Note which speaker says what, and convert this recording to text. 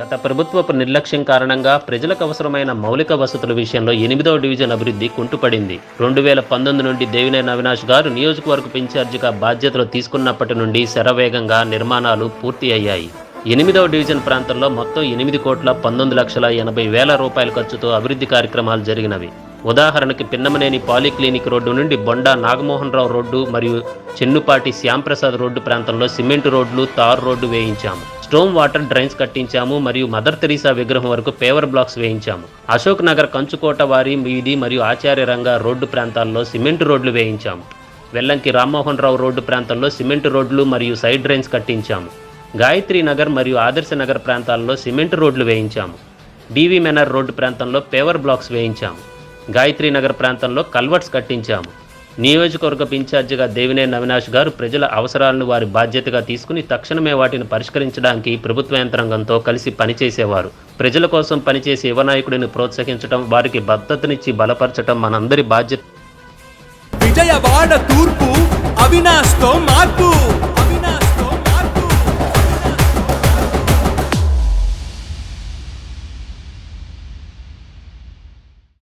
Speaker 1: గత ప్రభుత్వపు నిర్లక్ష్యం కారణంగా ప్రజలకు అవసరమైన మౌలిక వసతుల విషయంలో ఎనిమిదవ డివిజన్ అభివృద్ధి కుంటుపడింది. రెండు వేల పంతొమ్మిది నుండి దేవినేని అవినాష్ గారు నియోజకవర్గ ఇన్ఛార్జిగా బాధ్యతలు తీసుకున్నప్పటి నుండి శరవేగంగా నిర్మాణాలు పూర్తి అయ్యాయి. ఎనిమిదవ డివిజన్ ప్రాంతంలో మొత్తం ఎనిమిది కోట్ల పంతొమ్మిది లక్షల ఎనభై వేల రూపాయల ఖర్చుతో అభివృద్ధి కార్యక్రమాలు జరిగినవి. ఉదాహరణకి పిన్నమనేని పాలిక్లినిక్ రోడ్డు నుండి బొండా నాగమోహన్ రావు రోడ్డు మరియు చెన్నుపాటి శ్యాంప్రసాద్ రోడ్డు ప్రాంతంలో సిమెంట్ రోడ్లు తారు రోడ్డు వేయించాము. స్టోమ్ వాటర్ డ్రైన్స్ కట్టించాము మరియు మదర్ తెరీసా విగ్రహం వరకు పేవర్ బ్లాక్స్ వేయించాము. అశోక్ నగర్ కంచుకోట వారి వీధి మరియు ఆచార్య రంగ రోడ్డు ప్రాంతాల్లో సిమెంట్ రోడ్లు వేయించాము. వెల్లంకి రామ్మోహన్ రావు రోడ్డు ప్రాంతంలో సిమెంట్ రోడ్లు మరియు సైడ్ డ్రైన్స్ కట్టించాము. గాయత్రి నగర్ మరియు ఆదర్శ నగర్ ప్రాంతాల్లో సిమెంట్ రోడ్లు వేయించాము. డివి మెనర్ రోడ్డు ప్రాంతంలో పేవర్ బ్లాక్స్ వేయించాము. గాయత్రి నగర్ ప్రాంతంలో కల్వర్ట్స్ కట్టించాము. నియోజకవర్గ ఇన్ఛార్జిగా దేవినేని అవినాష్ గారు ప్రజల అవసరాలను వారి బాధ్యతగా తీసుకుని తక్షణమే వాటిని పరిష్కరించడానికి ప్రభుత్వ యంత్రాంగంతో కలిసి పనిచేసేవారు. ప్రజల కోసం పనిచేసే యువనాయకుడిని ప్రోత్సహించడం వారికి భద్రతనిచ్చి బలపరచడం మనందరి బాధ్యత.
Speaker 2: విజయవాడ తూర్పు అవినాష్తో మార్పు.